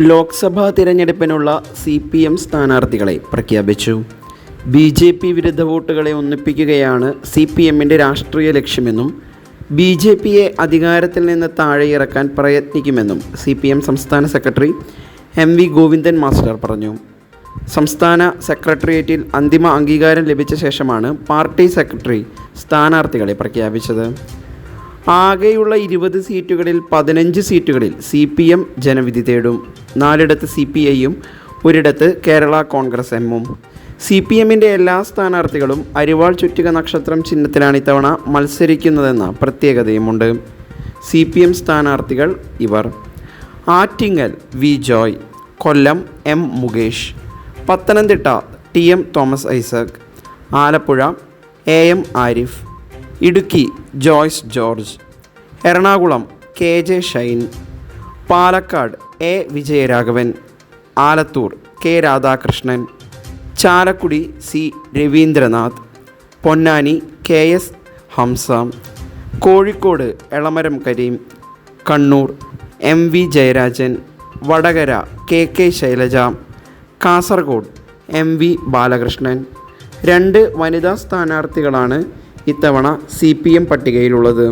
ലോക്സഭാ തിരഞ്ഞെടുപ്പിനുള്ള C P M സ്ഥാനാർത്ഥികളെ പ്രഖ്യാപിച്ചു. ബി ജെ പി വിരുദ്ധ വോട്ടുകളെ ഒന്നിപ്പിക്കുകയാണ് സി പി എമ്മിന്റെ രാഷ്ട്രീയ ലക്ഷ്യമെന്നും ബി ജെ പിയെ അധികാരത്തിൽ നിന്ന് താഴെയിറക്കാൻ പ്രയത്നിക്കുമെന്നും സി പി എം സംസ്ഥാന secretary M V Govindan master പറഞ്ഞു. സംസ്ഥാന സെക്രട്ടേറിയറ്റിൽ അന്തിമ അംഗീകാരം ലഭിച്ച ശേഷമാണ് പാർട്ടി സെക്രട്ടറി സ്ഥാനാർത്ഥികളെ പ്രഖ്യാപിച്ചത്. ആകെയുള്ള ഇരുപത് സീറ്റുകളിൽ പതിനഞ്ച് സീറ്റുകളിൽ സി പി എം ജനവിധി തേടും. നാലിടത്ത് സി പി ഐയും ഒരിടത്ത് കേരള കോൺഗ്രസ് എമ്മും. സി പി എമ്മിന്റെ എല്ലാ സ്ഥാനാർത്ഥികളും അരിവാൾ ചുറ്റിക നക്ഷത്രം ചിഹ്നത്തിലാണ് ഇത്തവണ മത്സരിക്കുന്നതെന്ന പ്രത്യേകതയുമുണ്ട്. സി പി എം സ്ഥാനാർത്ഥികൾ ഇവർ. Attingal V Joy Kollam M Mukesh Pathanamthitta T M Thomas Isaac Alappuzha A M Arif Idukki Joyce George. Ernakulam K J Shine. Palakkad A Vijayaraghavan. Alathur K Radhakrishnan. Chalakudy C Raveendranath. Ponnani K S Hamza. Kozhikode Elamaram Kareem. Kannur M V Jayarajan. Vadakara K K Shailaja. Kasaragod M V Balakrishnan. രണ്ട് വനിതാ സ്ഥാനാർത്ഥികളാണ് ഇത്തവണ C P M പട്ടികയിലുള്ളത്.